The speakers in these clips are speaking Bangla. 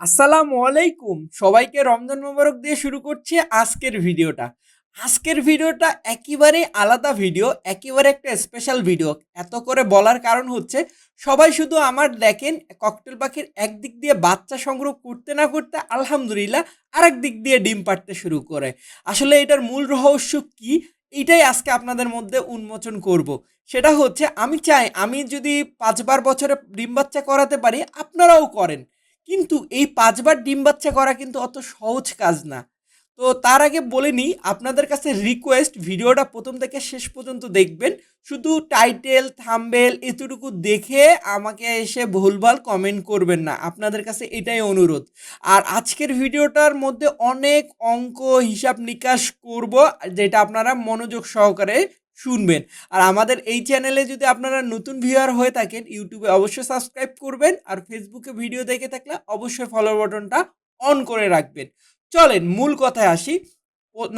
আসসালামু আলাইকুম। সবাইকে রমজান মোবারক দিয়ে শুরু করছি আজকের ভিডিওটা। আজকের ভিডিওটা একেবারে আলাদা ভিডিও, একেবারে একটা স্পেশাল ভিডিও। এত করে বলার কারণ হচ্ছে, সবাই শুধু আমার দেখেন ককটেল পাখির একদিক দিয়ে বাচ্চা সংগ্রহ করতে না করতে আলহামদুলিল্লাহ আরেক দিক দিয়ে ডিম পাড়তে শুরু করে। আসলে এটার মূল রহস্য কি? এটাই আজকে আপনাদের মধ্যে উন্মোচন করব। সেটা হচ্ছে, আমি চাই আমি যদি পাঁচবার বছরে ডিম বাচ্চা করাতে পারি, আপনারাও করেন। কিন্তু এই পাঁচবার ডিম বাচ্চা করা কিন্তু অত সহজ কাজ না। তো তার আগে বলে নিই, আপনাদের কাছে রিকোয়েস্ট ভিডিওটা প্রথম থেকে শেষ পর্যন্ত দেখবেন। শুধু টাইটেল থাম্বেল এতটুকু দেখে আমাকে এসে ভুলভাল কমেন্ট করবেন না। আপনাদের কাছে এটাই অনুরোধ। আর আজকের ভিডিওটার মধ্যে অনেক অঙ্ক হিসাব নিকাশ করব, যেটা আপনারা মনোযোগ সহকারে শুনবেন। আর আমাদের এই চ্যানেলে যদি আপনারা নতুন ভিউয়ার হয়ে থাকেন ইউটিউবে অবশ্যই সাবস্ক্রাইব করবেন আর ফেসবুকে ভিডিও দেখে থাকলে অবশ্যই ফলো বাটনটা অন করে রাখবেন। চলেন, মূল কথায় আসি।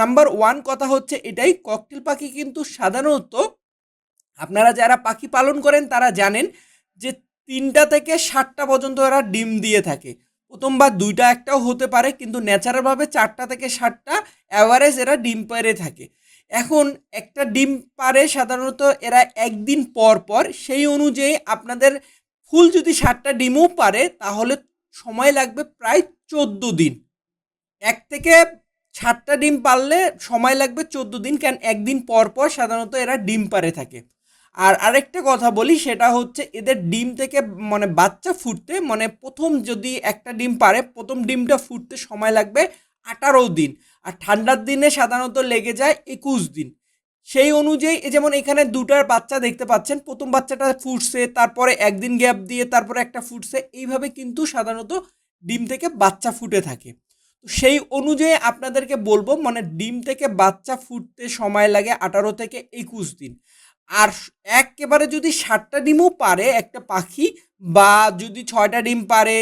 নাম্বার ওয়ান কথা হচ্ছে এটাই ককটেল পাখি কিন্তু সাধারণত আপনারা যারা পাখি পালন করেন, তারা জানেন যে তিনটা থেকে ষাটটা পর্যন্ত এরা ডিম দিয়ে থাকে। প্রথমবার দুইটা একটাও হতে পারে, কিন্তু ন্যাচারালভাবে চারটা থেকে ষাটটা অ্যাভারেজ এরা ডিম পেরে থাকে। এখন একটা ডিম পারে সাধারণত এরা একদিন পর পর, সেই অনুযায়ী আপনাদের ফুল যদি ষাটটা ডিমও পারে, তাহলে সময় লাগবে প্রায় চোদ্দ দিন। এক থেকে ষাটটা ডিম পারলে সময় লাগবে চোদ্দ দিন কেন একদিন পর পর সাধারণত এরা ডিম পারে থাকে। আর আরেকটা কথা বলি, সেটা হচ্ছে এদের ডিম থেকে মানে বাচ্চা ফুটতে মানে প্রথম যদি একটা ডিম পারে, প্রথম ডিমটা ফুটতে সময় লাগবে আঠারো দিন। আর ঠান্ডার দিনে সাধারণত লেগে যায় একুশ দিন। সেই অনুযায়ী যেমন এখানে দুটার বাচ্চা দেখতে পাচ্ছেন, প্রথম বাচ্চাটা ফুটছে, তারপরে একদিন গ্যাপ দিয়ে তারপরে একটা ফুটছে, এইভাবে কিন্তু সাধারণত ডিম থেকে বাচ্চা ফুটে থাকে। তো সেই অনুযায়ী আপনাদেরকে বলব মানে ডিম থেকে বাচ্চা ফুটতে সময় লাগে আঠারো থেকে একুশ দিন। আর একেবারে যদি ষাটটা ডিমও পারে একটা পাখি বা যদি ছয়টা ডিম পারে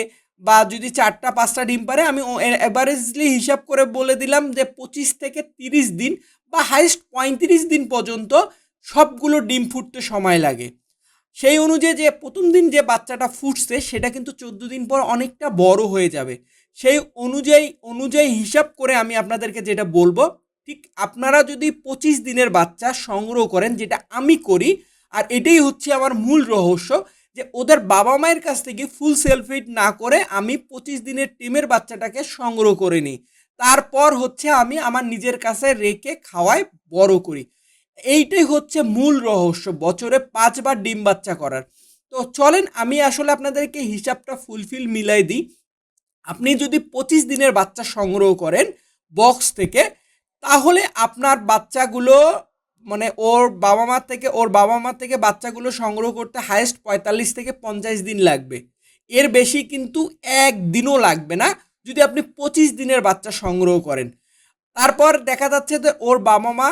বা যদি চারটা, পাঁচটা ডিম পারে, আমি অ্যাভারেজলি হিসাব করে বলে দিলাম যে পঁচিশ থেকে তিরিশ দিন বা হাইস্ট পঁয়ত্রিশ দিন পর্যন্ত সবগুলো ডিম ফুটতে সময় লাগে। সেই অনুযায়ী যে প্রথম দিন যে বাচ্চাটা ফুটছে, সেটা কিন্তু চোদ্দ দিন পর অনেকটা বড় হয়ে যাবে। সেই অনুযায়ী অনুযায়ী হিসাব করে আমি আপনাদেরকে যেটা বলব, ঠিক আপনারা যদি পঁচিশ দিনের বাচ্চা সংগ্রহ করেন, যেটা আমি করি, আর এটাই হচ্ছে আমার মূল রহস্য যে ওদের বাবা মায়ের কাছ থেকে ফুল সেলফিট না করে আমি পঁচিশ দিনের টিমের বাচ্চাটাকে সংগ্রহ করে নিই। তারপর হচ্ছে আমি আমার নিজের কাছে রেখে খাওয়াই বড় করি। এইটাই হচ্ছে মূল রহস্য, বছরে পাঁচবার ডিম বাচ্চা করার। তো চলেন আমি আসলে আপনাদেরকে হিসাবটা ফুলফিল মিলাই দিই। আপনি যদি পঁচিশ দিনের বাচ্চা সংগ্রহ করেন বক্স থেকে, তাহলে আপনার বাচ্চাগুলো মানে ওর বাবা মার থেকে, ওর বাবা মার থেকে বাচ্চাগুলো সংগ্রহ করতে হায়েস্ট পঁয়তাল্লিশ থেকে পঞ্চাশ দিন লাগবে। এর বেশি কিন্তু একদিনও লাগবে না যদি আপনি পঁচিশ দিনের বাচ্চা সংগ্রহ করেন। তারপর দেখা যাচ্ছে যে ওর বাবা মা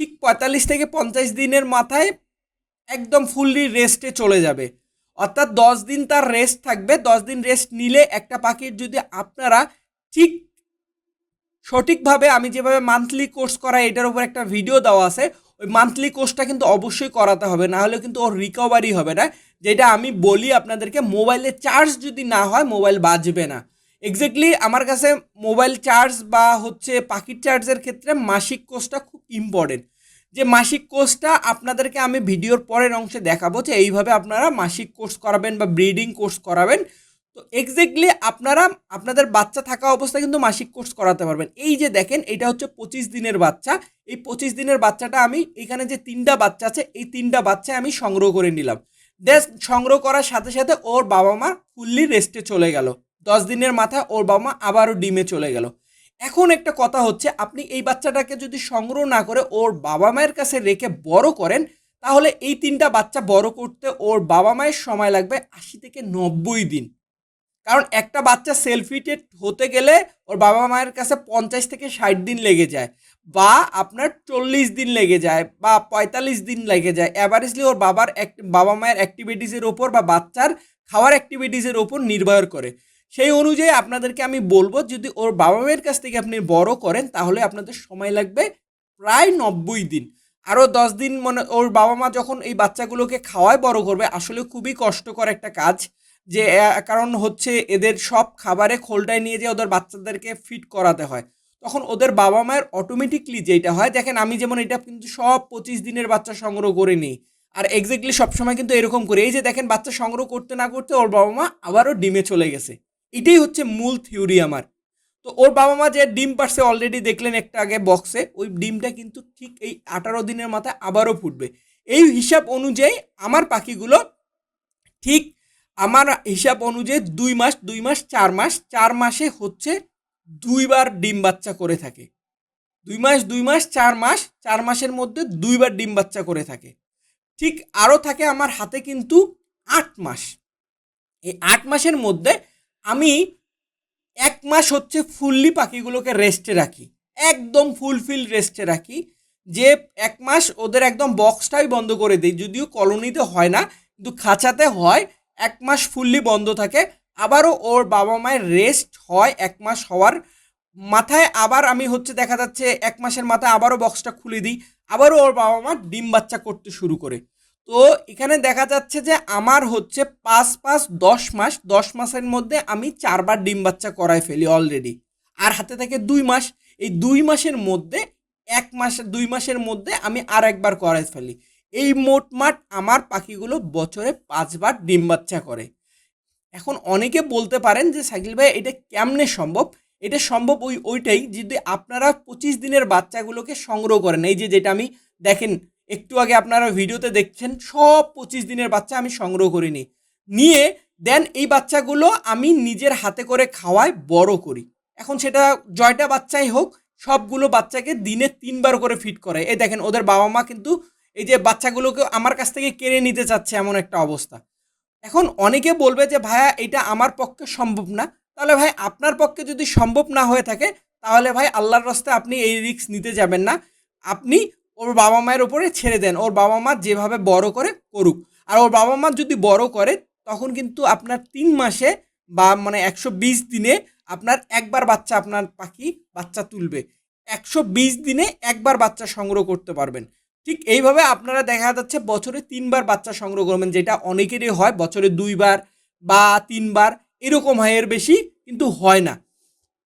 ঠিক পঁয়তাল্লিশ থেকে পঞ্চাশ দিনের মাথায় একদম ফুললি রেস্টে চলে যাবে। অর্থাৎ দশ দিন তার রেস্ট থাকবে। দশ দিন রেস্ট নিলে একটা পাখির যদি আপনারা ঠিক সঠিকভাবে আমি যেভাবে মান্থলি কোর্স করা এটার উপর একটা ভিডিও দেওয়া আছে, ওই মান্থলি কোর্সটা কিন্তু অবশ্যই করাতে হবে না হলে কিন্তু ওর রিকভারি হবে না। যেটা আমি বলি আপনাদেরকে মোবাইলে চার্জ যদি না হয় মোবাইল বাজবে না। এক্স্যাক্টলি আমার কাছে মোবাইল চার্জ বা হচ্ছে পাখির চার্জের ক্ষেত্রে মাসিক কোর্সটা খুব ইম্পর্টেন্ট যে মাসিক কোর্সটা আপনাদেরকে আমি ভিডিওর পরের অংশে দেখাবো যে এইভাবে আপনারা মাসিক কোর্স করাবেন বা ব্রিডিং কোর্স করাবেন। তো এক্স্যাক্টলি আপনারা, আপনাদের বাচ্চা থাকা অবস্থায় কিন্তু মাসিক কোর্স করাতে পারবেন। এই যে দেখেন, এটা হচ্ছে পঁচিশ দিনের বাচ্চা। এই পঁচিশ দিনের বাচ্চাটা আমি, এখানে যে তিনটা বাচ্চা আছে, এই তিনটা বাচ্চা আমি সংগ্রহ করে নিলাম। দেশ সংগ্রহ করার সাথে সাথে ওর বাবা মা ফুললি রেস্টে চলে গেল। দশ দিনের মাথায় ওর বাবা মা আবারও ডিমে চলে গেল। এখন একটা কথা হচ্ছে, আপনি এই বাচ্চাটাকে যদি সংগ্রহ না করে ওর বাবা মায়ের কাছে রেখে বড় করেন, তাহলে এই তিনটা বাচ্চা বড় করতে ওর বাবা মায়ের সময় লাগবে আশি থেকে নব্বই দিন। কারণ একটা বাচ্চা সেলফিটেড হতে গেলে ওর বাবা মায়ের কাছে পঞ্চাশ থেকে ষাট দিন লেগে যায় বা আপনার চল্লিশ দিন লেগে যায় বা পঁয়তাল্লিশ দিন লেগে যায়। অ্যাভারেজলি ওর বাবার বাবা মায়ের অ্যাক্টিভিটিসের ওপর বা বাচ্চার খাওয়ার অ্যাক্টিভিটিসের ওপর নির্ভর করে। সেই অনুযায়ী আপনাদেরকে আমি বলব, যদি ওর বাবা মায়ের কাছ থেকে আপনি বড় করেন, তাহলে আপনাদের সময় লাগবে প্রায় নব্বই দিন। আরও দশ দিন মানে ওর বাবা মা যখন এই বাচ্চাগুলোকে খাওয়ায় বড় করবে, আসলে খুবই কষ্টকর একটা কাজ। যে কারণ হচ্ছে এদের সব খাবারে খোলটায় নিয়ে যে ওদের বাচ্চাদেরকে ফিট করাতে হয়। তখন ওদের বাবা মায়ের অটোমেটিকলি যেটা হয়, দেখেন আমি যেমন এটা কিন্তু সব পঁচিশ দিনের বাচ্চা সংগ্রহ করে নিই। আর এক্স্যাক্টলি সবসময় কিন্তু এরকম করে। এই যে দেখেন বাচ্চা সংগ্রহ করতে না করতে ওর বাবা মা আবারও ডিমে চলে গেছে। এটাই হচ্ছে মূল থিওরি আমার। তো ওর বাবা মা যে ডিম পারছে অলরেডি দেখলেন একটা আগে বক্সে ওই ডিমটা কিন্তু ঠিক এই আঠারো দিনের মাথায় আবারও ফুটবে। এই হিসাব অনুযায়ী আমার পাখিগুলো ঠিক আমার হিসাব অনুযায়ী দুই মাস দুই মাস, চার মাস, চার মাসে হচ্ছে দুইবার ডিম বাচ্চা করে থাকে। দুই মাস দুই মাস, চার মাস, চার মাসের মধ্যে দুইবার ডিম বাচ্চা করে থাকে। ঠিক আরও থাকে আমার হাতে কিন্তু আট মাস। এই আট মাসের মধ্যে আমি এক মাস হচ্ছে ফুললি পাখিগুলোকে রেস্টে রাখি। একদম ফুলফিল রেস্টে রাখি। যে এক মাস ওদের একদম বক্সটাই বন্ধ করে দিই, যদিও কলোনিতে হয় না, কিন্তু খাঁচাতে হয় এক মাস ফুললি বন্ধ থাকে, আবারও ওর বাবা মায়ের রেস্ট হয় এক মাস হওয়ার। মাথায় আবার আমি হচ্ছে দেখা যাচ্ছে এক মাসের মাথায় আবারও বক্সটা খুলে দিই, আবারও ওর বাবা মা ডিম বাচ্চা করতে শুরু করে। তো এখানে দেখা যাচ্ছে যে আমার হচ্ছে পাঁচ পাঁচ দশ মাস, দশ মাসের মধ্যে আমি চারবার ডিম বাচ্চা করাই ফেলি অলরেডি আর হাতে থাকে দুই মাস, এই দুই মাসের মধ্যে, এক মাস দুই মাসের মধ্যে আমি আর একবার করাই ফেলি। এই মোটমাট আমার পাখিগুলো বছরে পাঁচবার ডিম বাচ্চা করে। এখন অনেকে বলতে পারেন যে সাইকেল ভাই, এটা কেমনে সম্ভব? এটা সম্ভব ওই, ওইটাই যদি আপনারা পঁচিশ দিনের বাচ্চাগুলোকে সংগ্রহ করেন। এই যে, যেটা আমি দেখেন, একটু আগে আপনারা ভিডিওতে দেখছেন, সব পঁচিশ দিনের বাচ্চা আমি সংগ্রহ করে নিই নিয়ে দেন এই বাচ্চাগুলো আমি নিজের হাতে করে খাওয়ায় বড় করি। এখন সেটা জয়টা বাচ্চাই হোক, সবগুলো বাচ্চাকে দিনে তিনবার করে ফিট করে এই দেখেন, ওদের বাবা মা কিন্তু এই যে বাচ্চাগুলোকে আমার কাছ থেকে কেড়ে নিতে চাচ্ছে এমন একটা অবস্থা। এখন অনেকে বলবে যে, ভাইয়া, এটা আমার পক্ষে সম্ভব না। তাহলে ভাই, আপনার পক্ষে যদি সম্ভব না হয়ে থাকে, তাহলে ভাই, আল্লাহর রাস্তায় আপনি এই রিস্ক নিতে যাবেন না। আপনি ওর বাবা মায়ের উপরে ছেড়ে দেন। ওর বাবা মা যেভাবে বড় করে করুক। আর ওর বাবা মা যদি বড় করে, তখন কিন্তু আপনার তিন মাসে বা মানে একশো বিশ দিনে আপনার একবার বাচ্চা আপনার পাখি বাচ্চা তুলবে। একশো বিশ দিনে একবার বাচ্চা সংগ্রহ করতে পারবেন। ঠিক এইভাবে আপনারা দেখা যাচ্ছে বছরে তিনবার বাচ্চা সংগ্রহ করবেন, যেটা অনেকেরই হয়, বছরে দুইবার বা তিনবার, এরকম হয়, এর বেশি কিন্তু হয় না।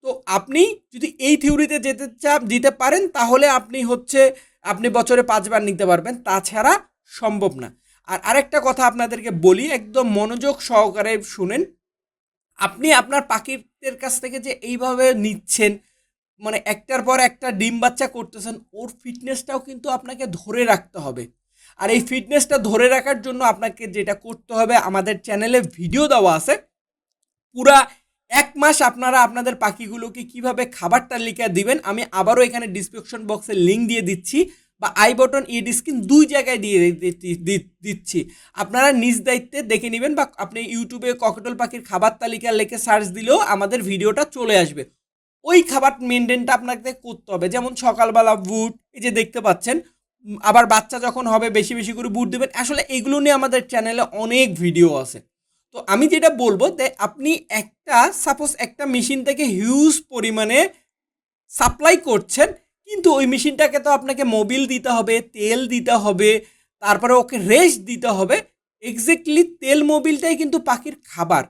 তো আপনি যদি এই থিওরিতে যেতে চা দিতে পারেন, তাহলে আপনি হচ্ছে, আপনি বছরে পাঁচবার নিতে পারবেন, তাছাড়া সম্ভব না। আর আরেকটা কথা আপনাদেরকে বলি, একদম মনোযোগ সহকারে শুনেন, আপনি আপনার পাখিদের কাছ থেকে যে এইভাবে নিচ্ছেন মানে একটার পর একটা ডিম বাচ্চা করতেছেন, ওর ফিটনেসটাও কিন্তু আপনাকে ধরে রাখতে হবে। আর এই ফিটনেসটা ধরে রাখার জন্য আপনাকে যেটা করতে হবে, আমাদের চ্যানেলে ভিডিও দেওয়া আছে। পুরা এক মাস আপনারা আপনাদের পাখিগুলোকে কীভাবে খাবার তালিকা দিবেন, আমি আবারও এখানে ডিসক্রিপশন বক্সে লিঙ্ক দিয়ে দিচ্ছি বা আই বটন ই স্ক্রিন দুই জায়গায় দিয়ে দিচ্ছি- আপনারা নিজ দায়িত্বে দেখে নেবেন বা আপনি ইউটিউবে ককটল পাখির খাবার তালিকা লিখে সার্চ দিলেও আমাদের ভিডিওটা চলে আসবে। ওই খাবার মেনটেনটা আপনাকে করতে হবে। যেমন সকালবেলা বুট, এই যে দেখতে পাচ্ছেন আবার বাচ্চা যখন হবে, বেশি বেশি করে বুট দেবেন। আসলে এগুলো নিয়ে আমাদের চ্যানেলে অনেক ভিডিও আছে। তো আমি যেটা বলব যে, আপনি একটা সাপোজ একটা মেশিন থেকে হিউজ পরিমাণে সাপ্লাই করছেন, কিন্তু ওই মেশিনটাকে তো আপনাকে মোবিল দিতে হবে, তেল দিতে হবে, তারপরে ওকে রেস্ট দিতে হবে। এক্স্যাক্টলি তেল মোবিলটাই কিন্তু পাখির খাবার।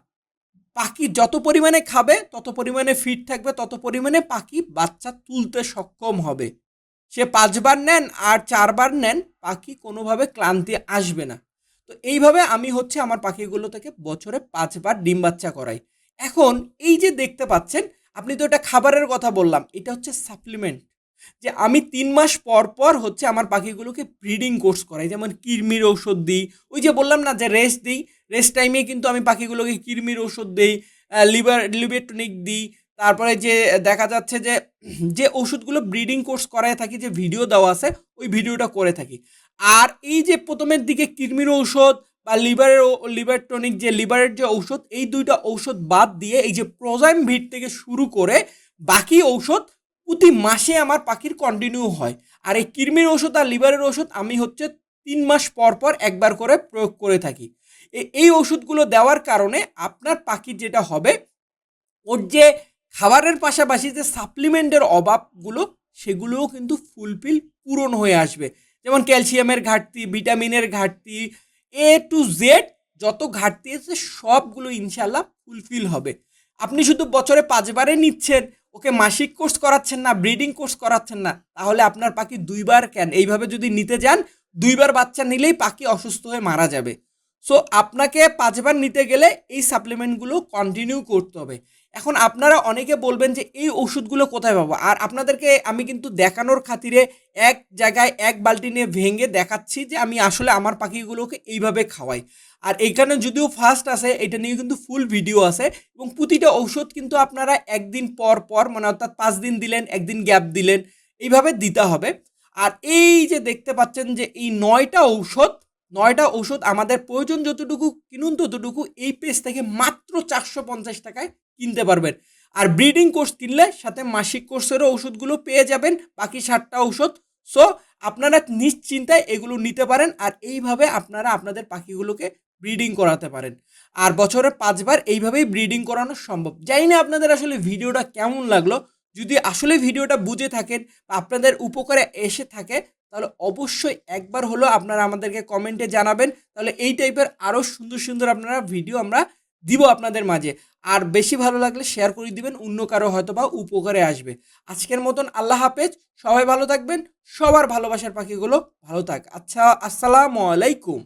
পাখি যত পরিমাণে খাবে, তত পরিমাণে ফিট থাকবে, তত পরিমাণে পাখি বাচ্চা তুলতে সক্ষম হবে। সে পাঁচবার নেন আর চারবার নেন, পাখি কোনোভাবে ক্লান্তি আসবে না। তো এইভাবে আমি হচ্ছে আমার পাখিগুলো থেকে বছরে পাঁচবার ডিম বাচ্চা করাই। এখন এই যে দেখতে পাচ্ছেন, আপনি তো এটা খাবারের কথা বললাম, এটা হচ্ছে সাপ্লিমেন্ট যে আমি তিন মাস পর পর হচ্ছে আমার পাখিগুলোকে ব্রিডিং কোর্স করাই। যেমন কিরমির ঔষধ দিই। ওই যে বললাম না যে রেস্ট দিই রেস্ট টাইমে কিন্তু আমি পাখিগুলোকে কিরমির ওষুধ দিই লিভার লিভার টনিক দিই। তারপরে যে দেখা যাচ্ছে যে যে ওষুধগুলো ব্রিডিং কোর্স করায় থাকি, যে ভিডিও দেওয়া আছে, ওই ভিডিওটা করে থাকি। আর এই যে প্রথমের দিকে কিরমির ঔষধ বা লিভারের লিভার টনিক যে লিভারের যে ঔষধ, এই দুইটা ঔষধ বাদ দিয়ে এই যে প্রোজাইম ভিট থেকে শুরু করে বাকি ঔষধ প্রতি মাসে আমার পাখির কন্টিনিউ হয়। আর এই কৃমির ওষুধ আর লিভারের ওষুধ আমি হচ্ছে তিন মাস পর পর একবার করে প্রয়োগ করে থাকি। এই ওষুধগুলো দেওয়ার কারণে আপনার পাখির যেটা হবে, ওর যে খাবারের পাশাপাশি যে সাপ্লিমেন্টের অভাবগুলো, সেগুলোও কিন্তু ফুলফিল পূরণ হয়ে আসবে। যেমন ক্যালসিয়ামের ঘাটতি, ভিটামিনের ঘাটতি এ টু জেড যত ঘাটতি আছে সবগুলো ইনশাল্লাহ ফুলফিল হবে। আপনি শুধু বছরে পাঁচবারে নিচ্ছেন ওকে মাসিক কোর্স করাচ্ছেন না, ব্রিডিং কোর্স করাচ্ছেন না, তাহলে আপনার পাখি দুইবার কেন? এইভাবে যদি নিতে যান, দুইবার বাচ্চা নিলেই পাখি অসুস্থ হয়ে মারা যাবে। সো আপনাকে পাঁচবার নিতে গেলে এই সাপ্লিমেন্টগুলো কন্টিনিউ করতে হবে। এখন আপনারা অনেকে বলবেন যে, এই ওষুধগুলো কোথায় পাবো? আর আপনাদেরকে আমি কিন্তু দেখানোর খাতিরে এক জায়গায় এক বালতি নিয়ে ভেঙে দেখাচ্ছি যে, আমি আসলে আমার পাখিগুলোকে এইভাবে খাওয়াই। আর এইখানে যদিও ফার্স্ট আছে, এটা নিয়ে কিন্তু ফুল ভিডিও আছে এবং প্রতিটা ঔষধ কিন্তু আপনারা একদিন পর পর মানে অর্থাৎ পাঁচ দিন দিলেন, একদিন গ্যাপ দিলেন, এইভাবে দিতে হবে। আর এই যে দেখতে পাচ্ছেন যে, এই নয়টা ঔষধ নয়টা ওষুধ আমাদের প্রয়োজন যতটুকু কিনুন ততটুকু এই পেজ থেকে মাত্র চারশো পঞ্চাশ টাকায় কিনতে পারবেন। আর ব্রিডিং কোর্স কিনলে সাথে মাসিক কোর্সেরও ওষুধগুলো পেয়ে যাবেন, বাকি ষাটটা ওষুধ। সো, আপনারা নিশ্চিন্তায় এগুলো নিতে পারেন আর এইভাবে আপনারা আপনাদের পাখিগুলোকে ব্রিডিং করাতে পারেন। আর বছরে পাঁচবার এইভাবেই ব্রিডিং করানো সম্ভব। জানি না আপনাদের আসলে ভিডিওটা কেমন লাগল। যদি আসলে ভিডিওটা বুঝে থাকেন বা আপনাদের উপকারে এসে থাকে তাহলে অবশ্যই একবার হলো আপনারা আমাদেরকে কমেন্টে জানাবেন। তাহলে এই টাইপের আরও সুন্দর সুন্দর আপনারা ভিডিও আমরা দিব আপনাদের মাঝে। আর বেশি ভালো লাগলে শেয়ার করে দিবেন, অন্য কারও হয়তো বা উপকারে আসবে। আজকের মতন আল্লাহ হাফেজ, সবাই ভালো থাকবেন, সবার ভালোবাসার পাখিগুলো ভালো থাক। আচ্ছা আসসালামু আলাইকুম।